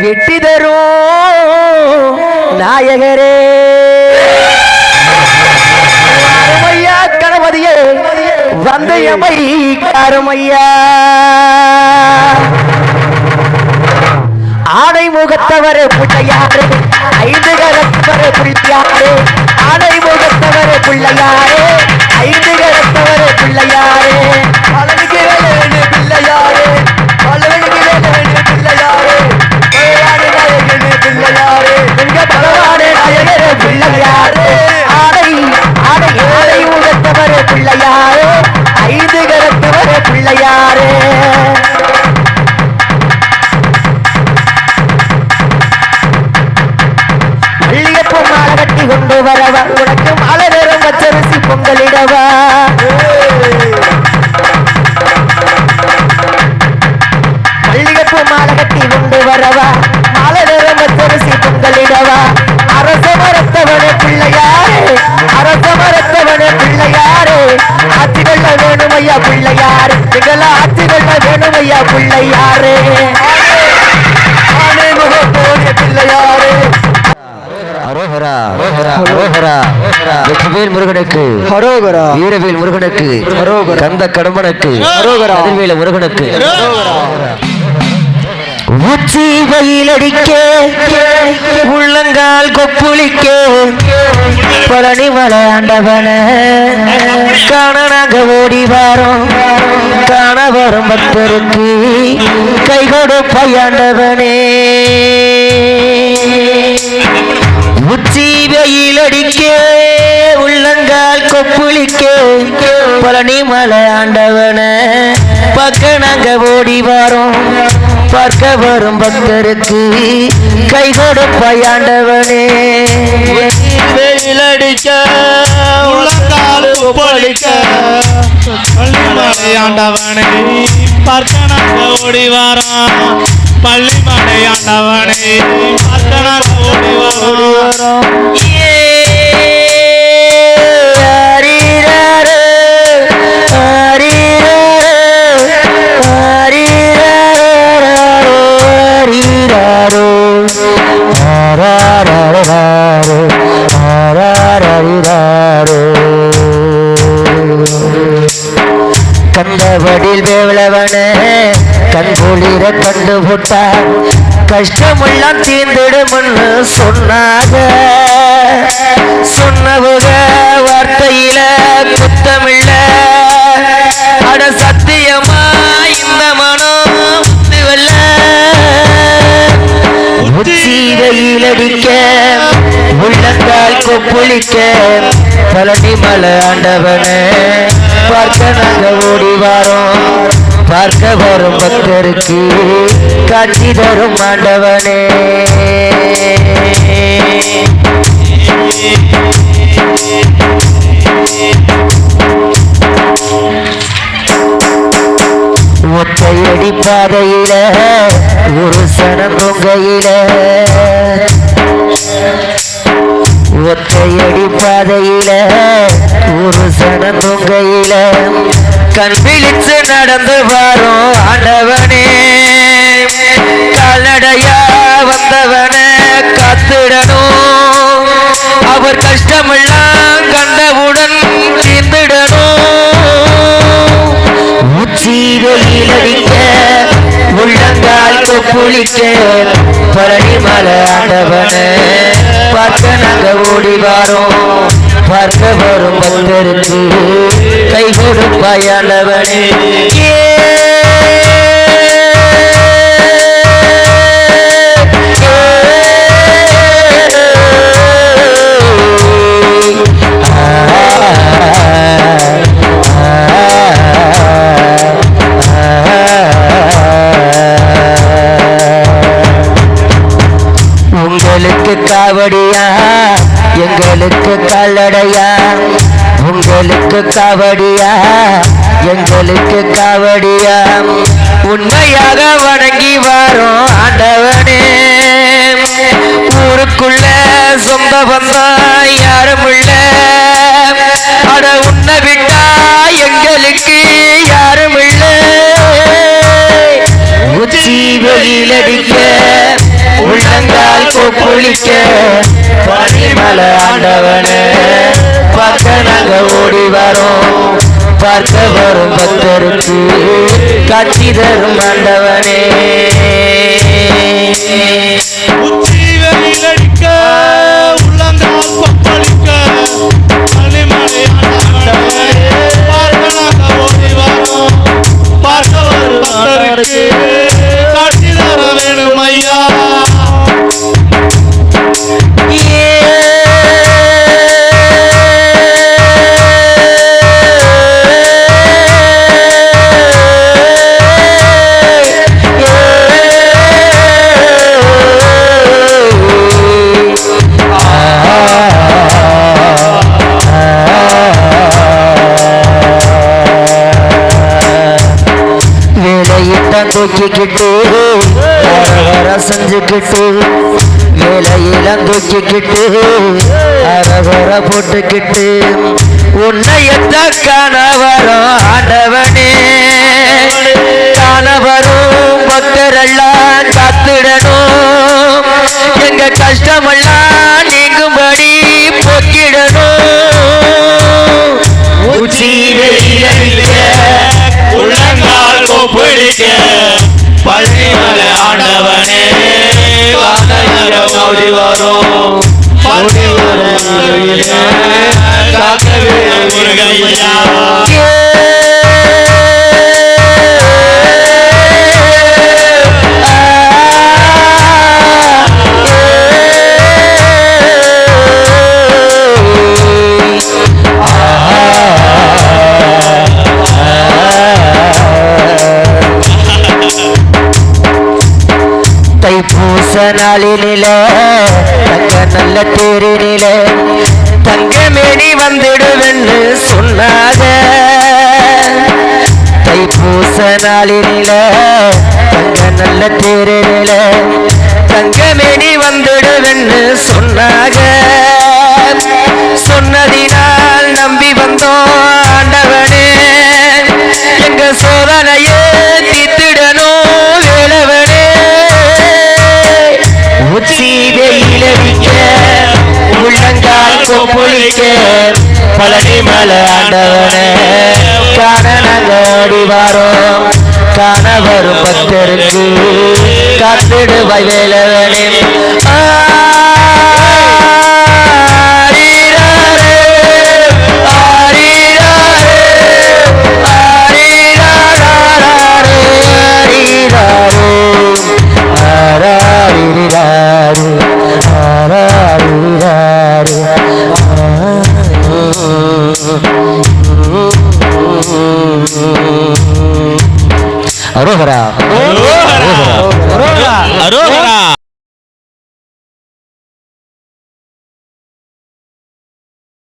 வெட்டி தரும் நாயகரே. அருமையா கணபதியே வந்தயமை அருமையா. ஆடை முகத்தவர் பிள்ளையாரு ஐந்து கரத்தவர் பிள்ளையாரு. ஆடை முகத்தவர் பிள்ளையாரு ஐந்து கரத்தவர் பிள்ளையாரு. பழனிக்கு வேலு வரவா உனக்கு மாலை நேரம் பச்சரிசி பொங்கலிடவா? மல்லிகப்பு மாலை கட்டி கொண்டு வரவா? மாலை நேரம் பச்சரிசி பொங்கலிடவா? வெற்றிவேல் முருகனுக்கு வீரவேல் முருகனுக்கு கந்த கடம்பனுக்கு கதிர்வேல முருகனுக்கு உச்சி வெயிலடிக்க உள்ளங்கால் கொப்புளிக்க பழனி மலையாண்டவன காண நாங்க ஓடி வாரோம் காண வரும் பக்தருக்கு கை கொடுப்பையாண்டவனே உச்சி வெயிலடிக்க உள்ளங்கால் கொப்புளிக்கே பழனி மலை ஆண்டவன பக்க நாங்க ஓடி வரோம் பார்க்க வரும் பக்தருக்கு கை கொடுப்பாயாண்டவனே வெயிலடிக்க உள்ளங்காலு ஒப்பளிக்க பள்ளிமலை ஆண்டவனை. பார்க்கனாக ஓடி வாரான் பள்ளிமலை ஆண்டவனை. பார்க்கனாக ஓடி வாரான் கண்டபடில் வேவலவன கண் குளிர கண்டு போட்டார் கஷ்டமெல்லாம் தீர்ந்திடும்னு சொன்னாங்க. சொன்னவங்க வார்த்தையில குத்தமில்ல. அட சத்தியமா இந்த மனம் வெல்ல உச்சி அடிக்க உள்ளங்கால் கொப்புளிக்க பழனி மலை ஆண்டவனே. பார்க்க நாங்க ஓடி வரோம். பார்க்க வரும் பக்தருக்கு காட்சி தரும் ஆண்டவனே. ஒத்தையடி பாதையில ஒரு சனம் பொங்கையில சனம் கண் விழித்து நடந்து வரும் ஆண்டவனே. கால்நடையா வந்தவன காத்திடணும். அவர் கஷ்டமெல்லாம் கண்டவுடன் தீர்ந்திடணும். உச்சி வெயிலடிக்க உள்ளங்கால் கொப்புளிக்க பழனி மலை ஆண்டவன. பார்க்க நாங்க ஓடி வாரோம். பார்க்க வரும் பக்தருக்கு. கை கொடுப்பாயானவனே. எங்களுக்கு கல்லடையா உங்களுக்கு காவடியா? எங்களுக்கு காவடியா? உண்மையாக வணங்கி வரோம் ஆண்டவனே. ஊருக்குள்ள சொந்த பந்தம் யாரும் இல்ல. அட உன்னை விட்டா எங்களுக்கு யாரும் இல்ல. உச்சி வெயிலடிக்க உள்ளங்கால் குளிக்க பனிமலை ஆண்டவனே பார்க்க நாங்க ஓடி வரோம். பார்க்க வரும் பக்தருக்கு காட்சி தரும் ஆண்டவனே. வேலையிட்டான் தூக்கிக்கிட்டு வர செஞ்சுக்கிட்டு வேலையெல்லாம் தூக்கிக்கிட்டு அரவர போட்டுக்கிட்டு உன்னையத்தான் காண வரும் ஆண்டவனே. கணவரும் பக்தரெல்லாம் காத்துடணும். எங்க கஷ்டம் வரும் தை பூச தைப்பூச நாளினில தங்க நல்ல தேரினில தங்கமேனி வந்துடுவென்னு சொன்னாக. பூச நாளினில தங்க நல்ல தேரினில தங்கமேனி வெயிலடிக்க உள்ளங்கால் கொப்புளிக்க பழனி மலை ஆண்டவனே காண வாரோம் காண வரும் பக்தருக்கு காத்திடுவாய் வேலவனே ஆ. அரோகரா